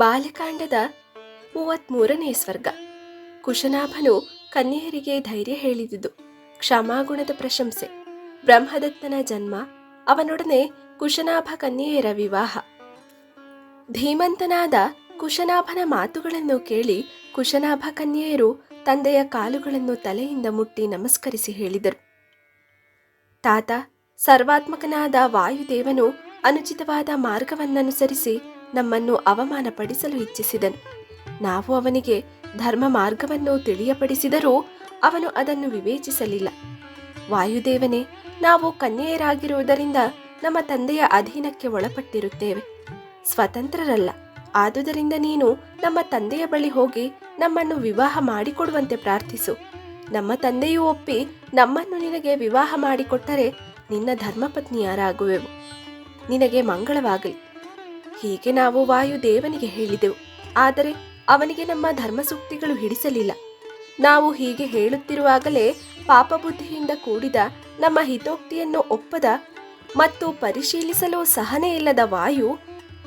ಬಾಲಕಾಂಡದ ಮೂವತ್ಮೂರನೇ ಸ್ವರ್ಗ. ಕುಶನಾಭನು ಕನ್ಯೆಯರಿಗೆ ಧೈರ್ಯ ಹೇಳಿದುದು. ಕ್ಷಮಾಗುಣದ ಪ್ರಶಂಸೆ. ಬ್ರಹ್ಮದತ್ತನ ಜನ್ಮ. ಅವನೊಡನೆ ಕುಶನಾಭ ಕನ್ಯೆಯರ ವಿವಾಹ. ಧೀಮಂತನಾದ ಕುಶನಾಭನ ಮಾತುಗಳನ್ನು ಕೇಳಿ ಕುಶನಾಭ ಕನ್ಯೆಯರು ತಂದೆಯ ಕಾಲುಗಳನ್ನು ತಲೆಯಿಂದ ಮುಟ್ಟಿ ನಮಸ್ಕರಿಸಿ ಹೇಳಿದರು. ತಾತ, ಸರ್ವಾತ್ಮಕನಾದ ವಾಯುದೇವನು ಅನುಚಿತವಾದ ಮಾರ್ಗವನ್ನನುಸರಿಸಿ ನಮ್ಮನ್ನು ಅವಮಾನಪಡಿಸಲು ಇಚ್ಛಿಸಿದನು. ನಾವು ಅವನಿಗೆ ಧರ್ಮ ಮಾರ್ಗವನ್ನು ತಿಳಿಯಪಡಿಸಿದರೂ ಅವನು ಅದನ್ನು ವಿವೇಚಿಸಲಿಲ್ಲ. ವಾಯುದೇವನೇ, ನಾವು ಕನ್ಯೆಯರಾಗಿರುವುದರಿಂದ ನಮ್ಮ ತಂದೆಯ ಅಧೀನಕ್ಕೆ ಒಳಪಟ್ಟಿರುತ್ತೇವೆ. ಸ್ವತಂತ್ರರಲ್ಲ, ಆದುದರಿಂದ ನೀನು ನಮ್ಮ ತಂದೆಯ ಬಳಿ ಹೋಗಿ ನಮ್ಮನ್ನು ವಿವಾಹ ಮಾಡಿಕೊಡುವಂತೆ ಪ್ರಾರ್ಥಿಸು. ನಮ್ಮ ತಂದೆಯೂ ಒಪ್ಪಿ ನಮ್ಮನ್ನು ನಿನಗೆ ವಿವಾಹ ಮಾಡಿಕೊಟ್ಟರೆ ನಿನ್ನ ಧರ್ಮಪತ್ನಿಯಾರಾಗುವೆವು. ನಿನಗೆ ಮಂಗಳವಾಗಲಿ. ಹೀಗೆ ನಾವು ವಾಯುದೇವನಿಗೆ ಹೇಳಿದೆವು. ಆದರೆ ಅವನಿಗೆ ನಮ್ಮ ಧರ್ಮಸೂಕ್ತಿಗಳು ಹಿಡಿಸಲಿಲ್ಲ. ನಾವು ಹೀಗೆ ಹೇಳುತ್ತಿರುವಾಗಲೇ ಪಾಪಬುದ್ಧಿಯಿಂದ ಕೂಡಿದ ನಮ್ಮ ಹಿತೋಕ್ತಿಯನ್ನು ಒಪ್ಪದ ಮತ್ತು ಪರಿಶೀಲಿಸಲು ಸಹನೆ ಇಲ್ಲದ ವಾಯು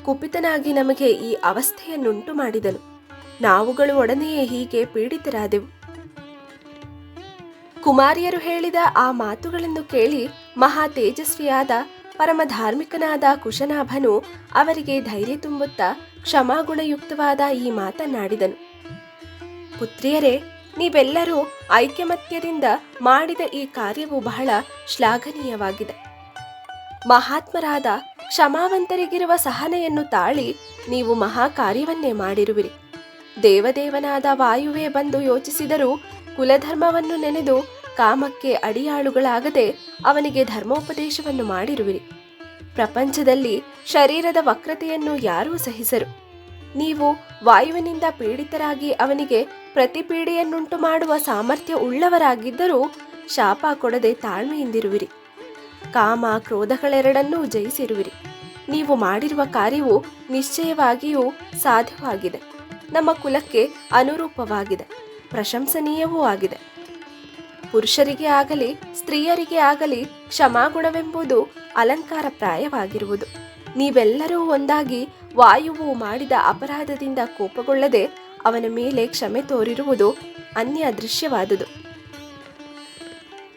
ಕುಪಿತನಾಗಿ ನಮಗೆ ಈ ಅವಸ್ಥೆಯನ್ನುಂಟು ಮಾಡಿದನು. ನಾವುಗಳು ಒಡನೆಯೇ ಹೀಗೆ ಪೀಡಿತರಾದೆವು. ಕುಮಾರಿಯರು ಹೇಳಿದ ಆ ಮಾತುಗಳನ್ನು ಕೇಳಿ ಮಹಾ ತೇಜಸ್ವಿಯಾದ ಪರಮ ಧಾರ್ಮಿಕನಾದ ಕುಶನಾಭನು ಅವರಿಗೆ ಧೈರ್ಯ ತುಂಬುತ್ತಾ ಕ್ಷಮಾಗುಣಯುಕ್ತವಾದ ಈ ಮಾತನ್ನಾಡಿದನು ಪುತ್ರಿಯರೇ, ನೀವೆಲ್ಲರೂ ಐಕ್ಯಮತ್ಯದಿಂದ ಮಾಡಿದ ಈ ಕಾರ್ಯವು ಬಹಳ ಶ್ಲಾಘನೀಯವಾಗಿದೆ. ಮಹಾತ್ಮರಾದ ಕ್ಷಮಾವಂತರಿಗಿರುವ ಸಹನೆಯನ್ನು ತಾಳಿ ನೀವು ಮಹಾ ಕಾರ್ಯವನ್ನೇ ಮಾಡಿರುವಿರಿ. ದೇವದೇವನಾದ ವಾಯುವೇ ಬಂದು ಯೋಚಿಸಿದರೂ ಕುಲಧರ್ಮವನ್ನು ನೆನೆದು ಕಾಮಕ್ಕೆ ಅಡಿಯಾಳುಗಳಾಗದೆ ಅವನಿಗೆ ಧರ್ಮೋಪದೇಶವನ್ನು ಮಾಡಿರುವಿರಿ. ಪ್ರಪಂಚದಲ್ಲಿ ಶರೀರದ ವಕ್ರತೆಯನ್ನು ಯಾರೂ ಸಹಿಸರು. ನೀವು ವಾಯುವಿನಿಂದ ಪೀಡಿತರಾಗಿ ಅವನಿಗೆ ಪ್ರತಿಪೀಡೆಯನ್ನುಂಟು ಮಾಡುವ ಸಾಮರ್ಥ್ಯ ಉಳ್ಳವರಾಗಿದ್ದರೂ ಶಾಪ ಕೊಡದೆ ತಾಳ್ಮೆಯಿಂದಿರುವಿರಿ. ಕಾಮ ಕ್ರೋಧಗಳೆರಡನ್ನೂ ಜಯಿಸಿರುವಿರಿ. ನೀವು ಮಾಡಿರುವ ಕಾರ್ಯವು ನಿಶ್ಚಯವಾಗಿಯೂ ಸಾಧ್ಯವಾಗಿದೆ. ನಮ್ಮ ಕುಲಕ್ಕೆ ಅನುರೂಪವಾಗಿದೆ. ಪ್ರಶಂಸನೀಯವೂ ಆಗಿದೆ. ಪುರುಷರಿಗೆ ಆಗಲಿ, ಸ್ತ್ರೀಯರಿಗೆ ಆಗಲಿ ಕ್ಷಮಾಗುಣವೆಂಬುದು ಅಲಂಕಾರ ಪ್ರಾಯವಾಗಿರುವುದು ನೀವೆಲ್ಲರೂ ಒಂದಾಗಿ ವಾಯುವು ಮಾಡಿದ ಅಪರಾಧದಿಂದ ಕೋಪಗೊಳ್ಳದೆ ಅವನ ಮೇಲೆ ಕ್ಷಮೆ ತೋರಿರುವುದು ಅನ್ಯ ದೃಶ್ಯವಾದುದು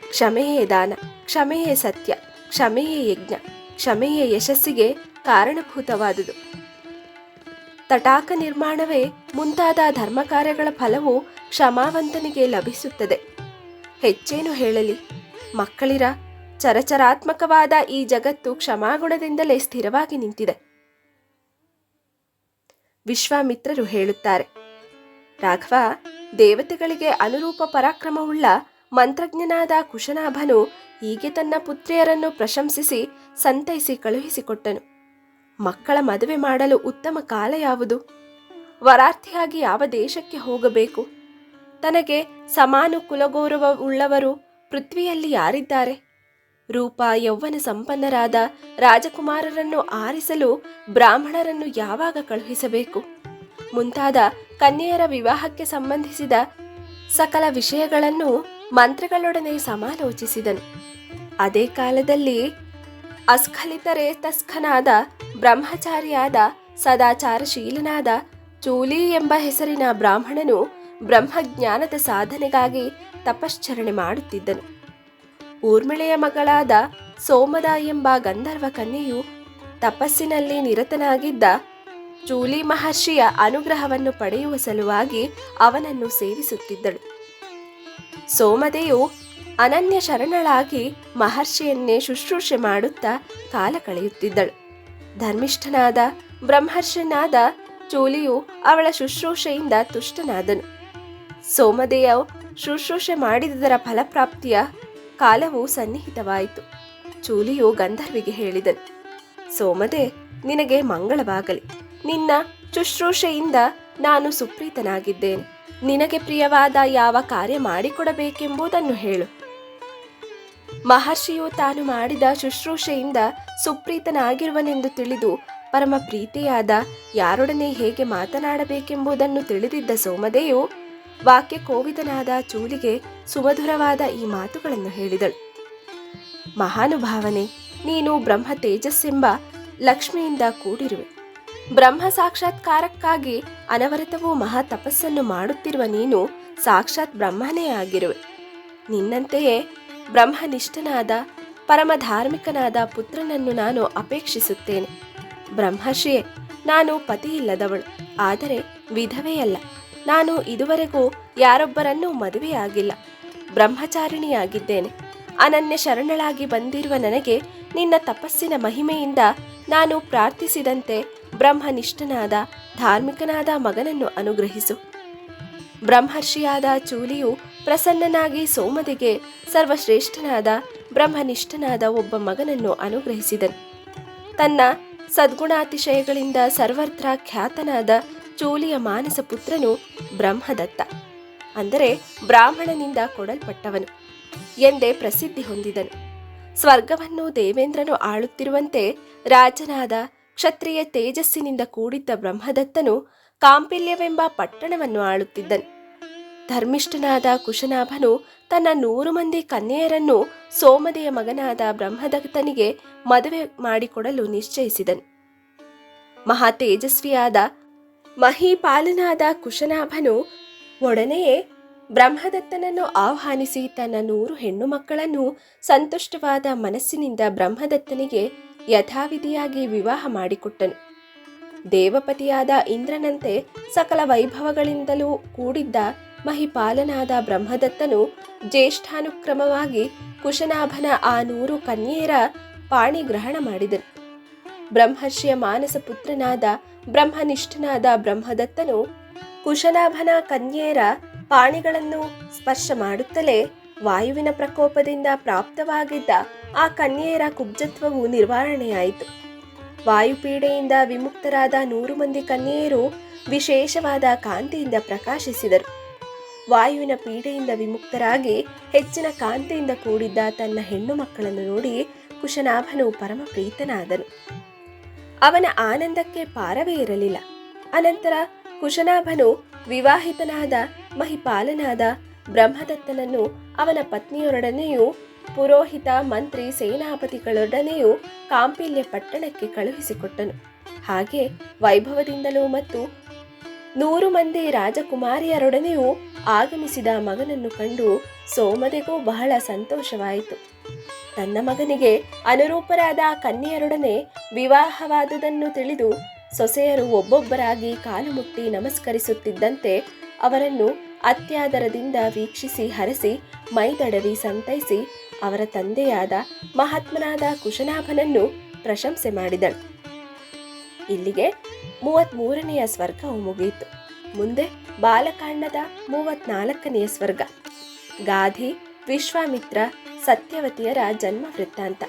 ಕ್ಷಮೆಯೇ ದಾನ, ಕ್ಷಮೆಯೇ ಸತ್ಯ, ಕ್ಷಮೆಯೇ ಯಜ್ಞ, ಕ್ಷಮೆಯೇ ಯಶಸ್ಸಿಗೆ ಕಾರಣಭೂತವಾದುದು. ತಟಾಕ ನಿರ್ಮಾಣವೇ ಮುಂತಾದ ಧರ್ಮ ಕಾರ್ಯಗಳ ಫಲವು ಕ್ಷಮಾವಂತನಿಗೆ ಲಭಿಸುತ್ತದೆ. ಹೆಚ್ಚೇನು ಹೇಳಲಿ. ಮಕ್ಕಳಿರ ಚರಚರಾತ್ಮಕವಾದ ಈ ಜಗತ್ತು ಕ್ಷಮಾಗುಣದಿಂದಲೇ ಸ್ಥಿರವಾಗಿ ನಿಂತಿದೆ. ವಿಶ್ವಾಮಿತ್ರರು ಹೇಳುತ್ತಾರೆ, ರಾಘವ, ದೇವತೆಗಳಿಗೆ ಅನುರೂಪ ಪರಾಕ್ರಮವುಳ್ಳ ಮಂತ್ರಜ್ಞನಾದ ಕುಶನಾಭನು ಹೀಗೆ ತನ್ನ ಪುತ್ರಿಯರನ್ನು ಪ್ರಶಂಸಿಸಿ ಸಂತೈಸಿ ಕಳುಹಿಸಿಕೊಟ್ಟನು. ಮಕ್ಕಳ ಮದುವೆ ಮಾಡಲು ಉತ್ತಮ ಕಾಲ ಯಾವುದು? ವರಾರ್ಥಿಯಾಗಿ ಯಾವ ದೇಶಕ್ಕೆ ಹೋಗಬೇಕು? ತನಗೆ ಸಮಾನು ಕುಲಗೌರವ ಉಳ್ಳವರು ಪೃಥ್ವಿಯಲ್ಲಿ ಯಾರಿದ್ದಾರೆ? ರೂಪ ಯೌವನ ಸಂಪನ್ನರಾದ ರಾಜಕುಮಾರರನ್ನು ಆರಿಸಲು ಬ್ರಾಹ್ಮಣರನ್ನು ಯಾವಾಗ ಕಳುಹಿಸಬೇಕು? ಮುಂತಾದ ಕನ್ಯೆಯರ ವಿವಾಹಕ್ಕೆ ಸಂಬಂಧಿಸಿದ ಸಕಲ ವಿಷಯಗಳನ್ನು ಮಂತ್ರಗಳೊಡನೆ ಸಮಾಲೋಚಿಸಿದನು. ಅದೇ ಕಾಲದಲ್ಲಿ ಅಸ್ಖಲಿತರೇತಸ್ಖನಾದ ಬ್ರಹ್ಮಚಾರಿಯಾದ ಸದಾಚಾರಶೀಲನಾದ ಚೂಲಿ ಎಂಬ ಹೆಸರಿನ ಬ್ರಾಹ್ಮಣನು ಬ್ರಹ್ಮಜ್ಞಾನದ ಸಾಧನೆಗಾಗಿ ತಪಶ್ಚರಣೆ ಮಾಡುತ್ತಿದ್ದನು. ಊರ್ಮಿಳೆಯ ಮಗಳಾದ ಸೋಮದ ಎಂಬ ಗಂಧರ್ವ ಕನ್ಯೆಯು ತಪಸ್ಸಿನಲ್ಲಿ ನಿರತನಾಗಿದ್ದ ಚೂಲಿ ಮಹರ್ಷಿಯ ಅನುಗ್ರಹವನ್ನು ಪಡೆಯುವ ಸಲುವಾಗಿ ಅವನನ್ನು ಸೇವಿಸುತ್ತಿದ್ದಳು. ಸೋಮದೆಯು ಅನನ್ಯ ಶರಣಳಾಗಿ ಮಹರ್ಷಿಯನ್ನೇ ಶುಶ್ರೂಷೆ ಮಾಡುತ್ತಾ ಕಾಲ ಕಳೆಯುತ್ತಿದ್ದಳು. ಧರ್ಮಿಷ್ಠನಾದ ಬ್ರಹ್ಮರ್ಷನಾದ ಚೂಲಿಯು ಅವಳ ಶುಶ್ರೂಷೆಯಿಂದ ತುಷ್ಟನಾದನು. ಸೋಮದೆಯ ಶುಶ್ರೂಷೆ ಮಾಡಿದುದರ ಫಲಪ್ರಾಪ್ತಿಯ ಕಾಲವು ಸನ್ನಿಹಿತವಾಯಿತು. ಚೂಲಿಯು ಗಂಧರ್ವಿಗೆ ಹೇಳಿದನು. ಸೋಮದೆ, ನಿನಗೆ ಮಂಗಳವಾಗಲಿ. ನಿನ್ನ ಶುಶ್ರೂಷೆಯಿಂದ ನಾನು ಸುಪ್ರೀತನಾಗಿದ್ದೇನೆ. ನಿನಗೆ ಪ್ರಿಯವಾದ ಯಾವ ಕಾರ್ಯ ಮಾಡಿಕೊಡಬೇಕೆಂಬುದನ್ನು ಹೇಳು. ಮಹರ್ಷಿಯು ತಾನು ಮಾಡಿದ ಶುಶ್ರೂಷೆಯಿಂದ ಸುಪ್ರೀತನಾಗಿರುವನೆಂದು ತಿಳಿದು ಪರಮ ಪ್ರೀತಿಯಾದ ಯಾರೊಡನೆ ಹೇಗೆ ಮಾತನಾಡಬೇಕೆಂಬುದನ್ನು ತಿಳಿದಿದ್ದ ಸೋಮದೆಯು ವಾಕ್ಯ ಕೋವಿದನಾದ ಚೂಲಿಗೆ ಸುಮಧುರವಾದ ಈ ಮಾತುಗಳನ್ನು ಹೇಳಿದಳು. ಮಹಾನುಭಾವನೆ, ನೀನು ಬ್ರಹ್ಮ ತೇಜಸ್ಸೆಂಬ ಲಕ್ಷ್ಮಿಯಿಂದ ಕೂಡಿರುವೆ. ಬ್ರಹ್ಮ ಸಾಕ್ಷಾತ್ಕಾರಕ್ಕಾಗಿ ಅನವರತವೂ ಮಹಾ ತಪಸ್ಸನ್ನು ಮಾಡುತ್ತಿರುವ ನೀನು ಸಾಕ್ಷಾತ್ ಬ್ರಹ್ಮನೇ ಆಗಿರುವೆ. ನಿನ್ನಂತೆಯೇ ಬ್ರಹ್ಮನಿಷ್ಠನಾದ ಪರಮ ಧಾರ್ಮಿಕನಾದ ಪುತ್ರನನ್ನು ನಾನು ಅಪೇಕ್ಷಿಸುತ್ತೇನೆ. ಬ್ರಹ್ಮರ್ಷಿಯೇ, ನಾನು ಪತಿಯಿಲ್ಲದವಳು, ಆದರೆ ವಿಧವೆಯಲ್ಲ. ನಾನು ಇದುವರೆಗೂ ಯಾರೊಬ್ಬರನ್ನೂ ಮದುವೆಯಾಗಿಲ್ಲ. ಬ್ರಹ್ಮಚಾರಿಣಿಯಾಗಿದ್ದೇನೆ. ಅನನ್ಯ ಶರಣಳಾಗಿ ಬಂದಿರುವ ನನಗೆ ನಿನ್ನ ತಪಸ್ಸಿನ ಮಹಿಮೆಯಿಂದ ನಾನು ಪ್ರಾರ್ಥಿಸಿದಂತೆ ಬ್ರಹ್ಮನಿಷ್ಠನಾದ ಧಾರ್ಮಿಕನಾದ ಮಗನನ್ನು ಅನುಗ್ರಹಿಸು. ಬ್ರಹ್ಮರ್ಷಿಯಾದ ಚೂಲಿಯು ಪ್ರಸನ್ನನಾಗಿ ಸೋಮದಿಗೆ ಸರ್ವಶ್ರೇಷ್ಠನಾದ ಬ್ರಹ್ಮನಿಷ್ಠನಾದ ಒಬ್ಬ ಮಗನನ್ನು ಅನುಗ್ರಹಿಸಿದನು. ತನ್ನ ಸದ್ಗುಣಾತಿಶಯಗಳಿಂದ ಸರ್ವತ್ರ ಖ್ಯಾತನಾದ ಚೂಲಿಯ ಮಾನಸ ಪುತ್ರನು ಬ್ರಹ್ಮದತ್ತ. ಅಂದರೆ ಬ್ರಾಹ್ಮಣನಿಂದ ಕೊಡಲ್ಪಟ್ಟವನು ಎಂದೇ ಪ್ರಸಿದ್ಧಿ ಹೊಂದಿದನು. ಸ್ವರ್ಗವನ್ನು ದೇವೇಂದ್ರನು ಆಳುತ್ತಿರುವಂತೆ ರಾಜನಾದ ಕ್ಷತ್ರಿಯ ತೇಜಸ್ಸಿನಿಂದ ಕೂಡಿದ್ದ ಬ್ರಹ್ಮದತ್ತನು ಕಾಂಪಿಲ್ಯವೆಂಬ ಪಟ್ಟಣವನ್ನು ಆಳುತ್ತಿದ್ದನು. ಧರ್ಮಿಷ್ಠನಾದ ಕುಶನಾಭನು ತನ್ನ ನೂರು ಮಂದಿ ಕನ್ಯೆಯರನ್ನು ಸೋಮದೆಯ ಮಗನಾದ ಬ್ರಹ್ಮದತ್ತನಿಗೆ ಮದುವೆ ಮಾಡಿಕೊಡಲು ನಿಶ್ಚಯಿಸಿದನು. ಮಹಾ ತೇಜಸ್ವಿಯಾದ ಮಹೀಪಾಲನಾದ ಕುಶನಾಭನು ಒಡನೆಯೇ ಬ್ರಹ್ಮದತ್ತನನ್ನು ಆಹ್ವಾನಿಸಿ ತನ್ನ ನೂರು ಹೆಣ್ಣು ಮಕ್ಕಳನ್ನು ಸಂತುಷ್ಟವಾದ ಮನಸ್ಸಿನಿಂದ ಬ್ರಹ್ಮದತ್ತನಿಗೆ ಯಥಾವಿಧಿಯಾಗಿ ವಿವಾಹ ಮಾಡಿಕೊಟ್ಟನು. ದೇವಪತಿಯಾದ ಇಂದ್ರನಂತೆ ಸಕಲ ವೈಭವಗಳಿಂದಲೂ ಕೂಡಿದ್ದ ಮಹಿಪಾಲನಾದ ಬ್ರಹ್ಮದತ್ತನು ಜ್ಯೇಷ್ಠಾನುಕ್ರಮವಾಗಿ ಕುಶನಾಭನ ಆ ನೂರು ಕನ್ಯೆಯರ ಪಾಣಿಗ್ರಹಣ ಮಾಡಿದನು. ಬ್ರಹ್ಮರ್ಷಿಯ ಮಾನಸ ಪುತ್ರನಾದ ಬ್ರಹ್ಮನಿಷ್ಠನಾದ ಬ್ರಹ್ಮದತ್ತನು ಕುಶನಾಭನ ಕನ್ಯೆಯರ ಪಾಣಿಗಳನ್ನು ಸ್ಪರ್ಶ ಮಾಡುತ್ತಲೇ ವಾಯುವಿನ ಪ್ರಕೋಪದಿಂದ ಪ್ರಾಪ್ತವಾಗಿದ್ದ ಆ ಕನ್ಯೆಯರ ಕುಬ್ಜತ್ವವು ನಿರ್ವಹಣೆಯಾಯಿತು. ವಾಯುಪೀಡೆಯಿಂದ ವಿಮುಕ್ತರಾದ ನೂರು ಮಂದಿ ಕನ್ಯೆಯರು ವಿಶೇಷವಾದ ಕಾಂತಿಯಿಂದ ಪ್ರಕಾಶಿಸಿದರು. ವಾಯುವಿನ ಪೀಡೆಯಿಂದ ವಿಮುಕ್ತರಾಗಿ ಹೆಚ್ಚಿನ ಕಾಂತಿಯಿಂದ ಕೂಡಿದ್ದ ತನ್ನ ಹೆಣ್ಣು ಮಕ್ಕಳನ್ನು ನೋಡಿ ಕುಶನಾಭನು ಪರಮ ಪ್ರೀತನಾದನು ಅವನ ಆನಂದಕ್ಕೆ ಪಾರವೇ ಇರಲಿಲ್ಲ. ಅನಂತರ ಕುಶನಾಭನು ವಿವಾಹಿತನಾದ, ಮಹಿಪಾಲನಾದ ಬ್ರಹ್ಮದತ್ತನನ್ನು ಅವನ ಪತ್ನಿಯೊರೊಡನೆಯೂ ಪುರೋಹಿತ, ಮಂತ್ರಿ, ಸೇನಾಪತಿಗಳೊಡನೆಯೂ ಕಾಂಪಿಲ್ಯ ಪಟ್ಟಣಕ್ಕೆ ಕಳುಹಿಸಿಕೊಟ್ಟನು. ಹಾಗೆ ವೈಭವದಿಂದಲೂ ಮತ್ತು ನೂರು ಮಂದಿ ರಾಜಕುಮಾರಿಯರೊಡನೆಯೂ ಆಗಮಿಸಿದ ಮಗನನ್ನು ಕಂಡು ಸೋಮದೆಗೂ ಬಹಳ ಸಂತೋಷವಾಯಿತು. ತನ್ನ ಮಗನಿಗೆ ಅನುರೂಪರಾದ ಕನ್ಯೆಯರೊಡನೆ ವಿವಾಹವಾದುದನ್ನು ತಿಳಿದು ಸೊಸೆಯರು ಒಬ್ಬೊಬ್ಬರಾಗಿ ಕಾಲು ಮುಟ್ಟಿ ನಮಸ್ಕರಿಸುತ್ತಿದ್ದಂತೆ ಅವರನ್ನು ಅತ್ಯಾದರದಿಂದ ವೀಕ್ಷಿಸಿ ಹರಸಿ ಮೈದಡವಿ ಸಂತೈಸಿ ಅವರ ತಂದೆಯಾದ ಮಹಾತ್ಮನಾದ ಕುಶನಾಭನನ್ನು ಪ್ರಶಂಸೆ ಮಾಡಿದಳು. ಇಲ್ಲಿಗೆ ಮೂವತ್ಮೂರನೆಯ ಸ್ವರ್ಗವು ಮುಗಿಯಿತು. ಮುಂದೆ ಬಾಲಕಾಂಡದ ಮೂವತ್ನಾಲ್ಕನೆಯ ಸ್ವರ್ಗ. ಗಾಧಿ, ವಿಶ್ವಾಮಿತ್ರ ಸತ್ಯವತಿಯರ ಜನ್ಮ ವೃತ್ತಾಂತ.